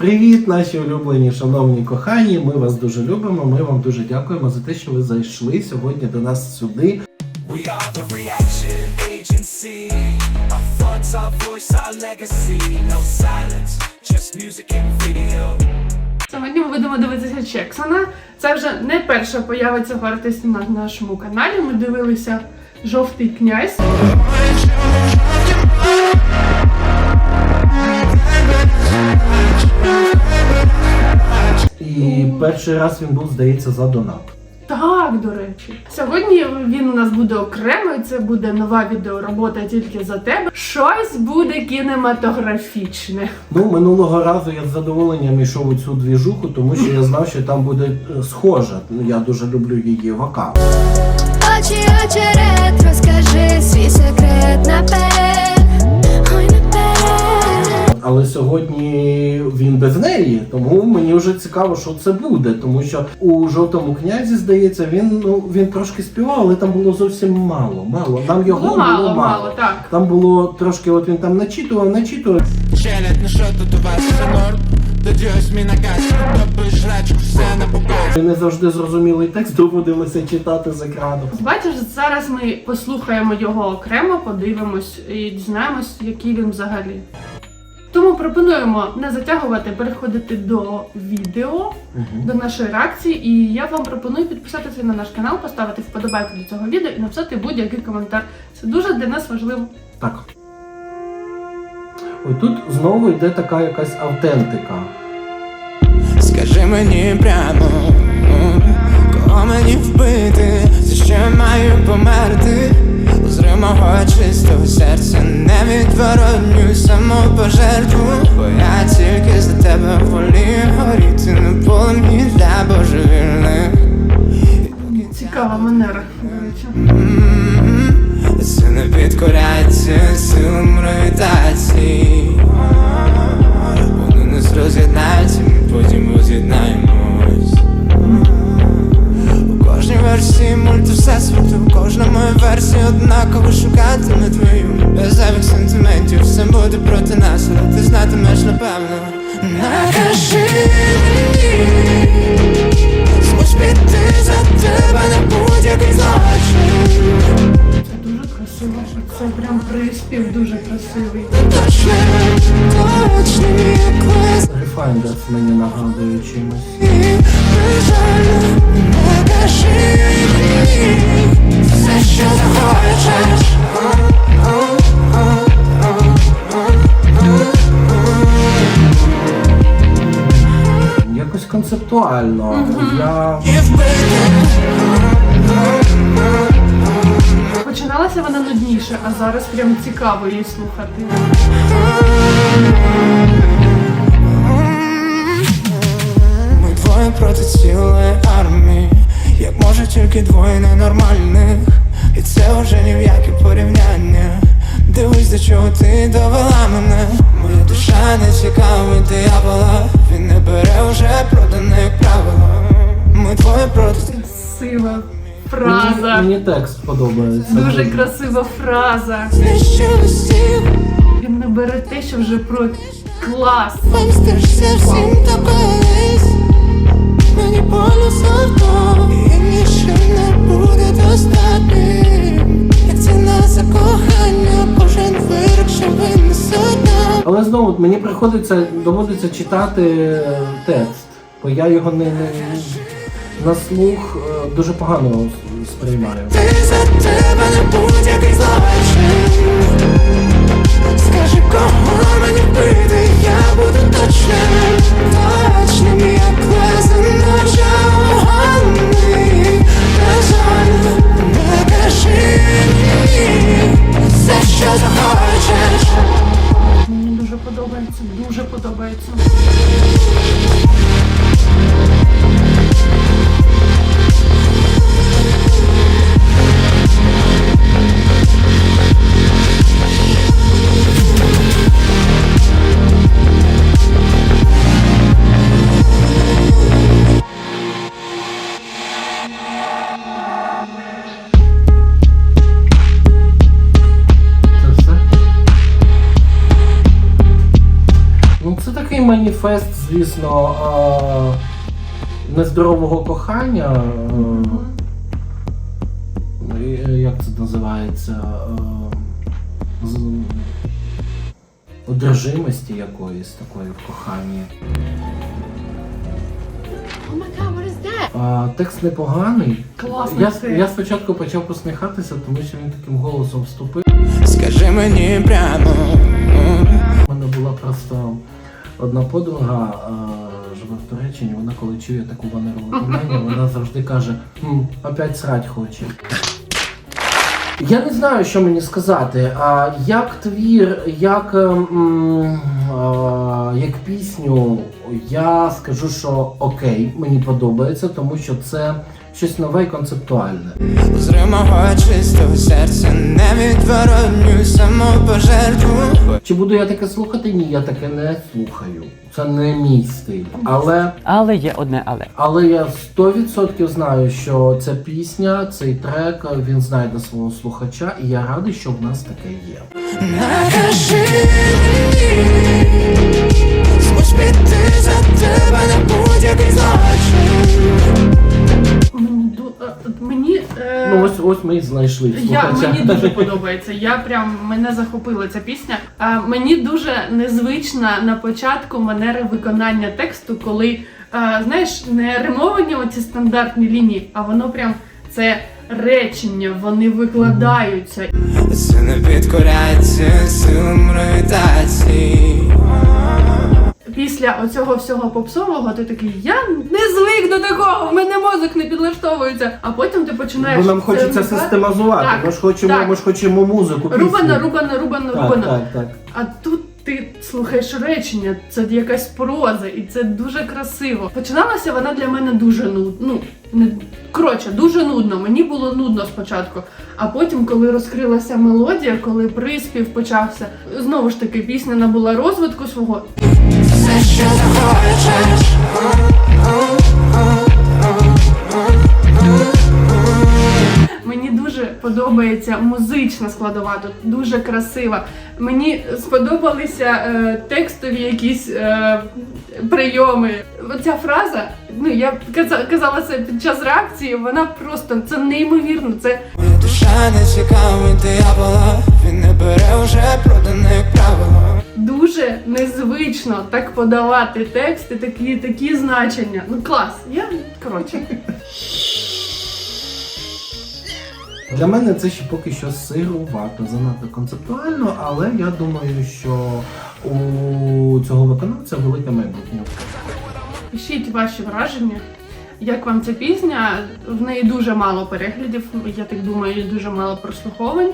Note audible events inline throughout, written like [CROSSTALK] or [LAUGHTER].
Привіт, наші улюблені, шановні кохані. Ми вас дуже любимо. Ми вам дуже дякуємо за те, що ви зайшли сьогодні до нас сюди. We are the reaction agency. Our thoughts, our voice, our legacy. No silence, just music and video. Сьогодні ми будемо дивитися Чексона. Це вже не перша поява цього артиста на нашому каналі. Ми дивилися Жовтий князь. І перший раз він був, здається, за донат. Так, до речі. Сьогодні він у нас буде окремо, і це буде нова відеоробота тільки за тебе. Щось буде кінематографічне. Ну, минулого разу я з задоволенням йшов у цю двіжуху, тому що я знав, що там буде е, схожа. Ну, Я дуже люблю її вокал. Очі, очі, ретро, скажи свій секрет наперед. Але сьогодні він без неї, тому мені вже цікаво, що це буде. Тому що у жовтому князі, здається, він ну він трошки співав, але там було зовсім мало. Мало. Там його Було мало, мало, так. Там було трошки, от він там начитував, начитував. Челядь, ну що тут у вас за норм? Тоді ось мій наказ, топи жрачку, все на показ Не завжди зрозумілий текст доводилося читати з екрану. Бачиш, зараз ми послухаємо його окремо, подивимось і дізнаємось, який він взагалі. Тому пропонуємо не затягувати, переходити до відео, до нашої реакції. І я вам пропоную підписатися на наш канал, поставити вподобайку до цього відео і написати будь-який коментар. Це дуже для нас важливо. Так. Ой, тут знову йде така якась автентика. Скажи мені прямо, кого мені вбити, за що я маю померти? Мого чистого серця, невідворотню самопожертву Це не підкоряється силам гравітації. Вони нас роз'єднаються, ми потім роз'єднаємось. У кожній версії мульту всесвіту, кожна моя версія однаково шукатиме твою. Без зайвих сентиментів, все буде проти нас, але ти знатимеш напевно. Накажи лист мені нагадує чимось. Все, що захочеш Якось концептуально. Я Починалася вона нудніше, а зараз прям цікаво її слухати. Проти цілої армії. Як може тільки двоє ненормальних? І це вже ні в яке порівняння. Дивись, до чого ти довела мене. Моя душа не цікавить диявола. Він не бере вже продане як правило Ми двоє проти Красива фраза. мені текст подобається. Дуже красива фраза. Він не бере те, що вже про клас. Помстишся всім та колись Мені болю завто І нічим не буде достатнім. Як ціна за кохання Кожен вирок, що винесе одна Але знову мені приходиться доводиться читати е, текст, бо я його не, не на слух е, дуже погано сприймаю. Ти за тебе не будь-який злочин. Скажи, кого подобається. Маніфест, звісно, нездорового кохання. е, Як це називається? Е, з- Одержимості якоїсь такої в коханні. А, текст непоганий. Класний Я, текст. я спочатку почав посміхатися, тому що він таким голосом вступив. Скажи мені прямо У мене була просто одна подруга, живе в Туреччині, вона коли чує таку манеру виконання, [LAUGHS] вона завжди каже, «М, опять срать хоче. Я не знаю, що мені сказати. А як твір, як, ем, а, як пісню, я скажу, що окей, мені подобається, тому що це щось нове і концептуальне. Зри мого чистого серця невідворотню самопожертву Чи буду я таке слухати? Ні, я таке не слухаю. Це не мій стиль. Але Але є одне але. Але я 100% знаю, що ця пісня, цей трек, він знайде свого слухача, і я радий, що в нас таке є. Накажи мені Змусь піти Ну ось ось ми і знайшли Я, слухача. мені дуже подобається. Я прям мене захопила ця пісня. А, мені дуже незвична на початку манера виконання тексту, коли а, знаєш, не римовані оці стандартні лінії, а воно прям це речення, вони викладаються. Це не підкоряється силам гравітації Після оцього всього попсового ти такий, я не звик до такого, в мене мозок не підлаштовується. А потім ти починаєш. Бо нам хочеться вмикати. системазувати. Так, ми ж хочемо, так. ми ж хочемо музику. пісню. Рубана, рубана, рубана, Так, рубана. так, так. А тут ти слухаєш речення, це якась проза, і це дуже красиво. Починалася вона для мене дуже нудно. Ну, не коротше, дуже нудно. Мені було нудно спочатку. А потім, коли розкрилася мелодія, коли приспів почався, знову ж таки, пісня набула розвитку свого. Що захочеш Мені дуже подобається музична складова, тут дуже красива. Мені сподобалися е, текстові якісь е, прийоми. Оця фраза, ну я каза- казала це під час реакції, вона просто це неймовірно. Це Моя душа не цікавить диявола Він не бере вже продане як правило дуже незвично так подавати тексти, такі, такі значення. Ну клас. Я коротше. Для мене це ще поки що сирувато, занадто концептуально, але я думаю, що у цього виконавця велике майбутнє. Пишіть ваші враження. Як вам ця пісня? В неї дуже мало переглядів, я так думаю, дуже мало прослуховань.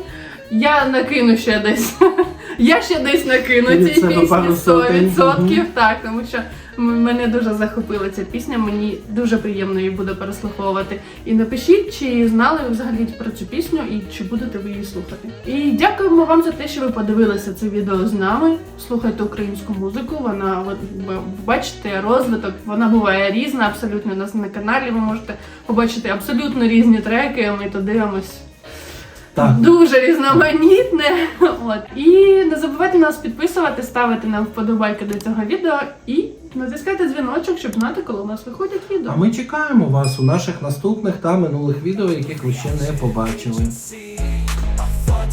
Я накину ще десь. [LAUGHS] Я ще десь накину ці пісні пару 100%. Так, тому що мене дуже захопила ця пісня. Мені дуже приємно її буде переслуховувати. І напишіть, чи знали ви взагалі про цю пісню і чи будете ви її слухати. І дякуємо вам за те, що ви подивилися це відео з нами. Слухайте українську музику. Вона ви бачите розвиток. Вона буває різна. Абсолютно у нас на каналі. Ви можете побачити абсолютно різні треки. Ми то дивимось. Так. Дуже різноманітне. От. І не забувайте нас підписувати, ставити нам вподобайки до цього відео і натискайте дзвіночок, щоб знати, коли у нас виходять відео. А ми чекаємо вас у наших наступних та минулих відео, яких ви ще не побачили.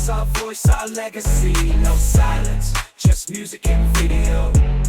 Our voice, our legacy. No silence, just music and video.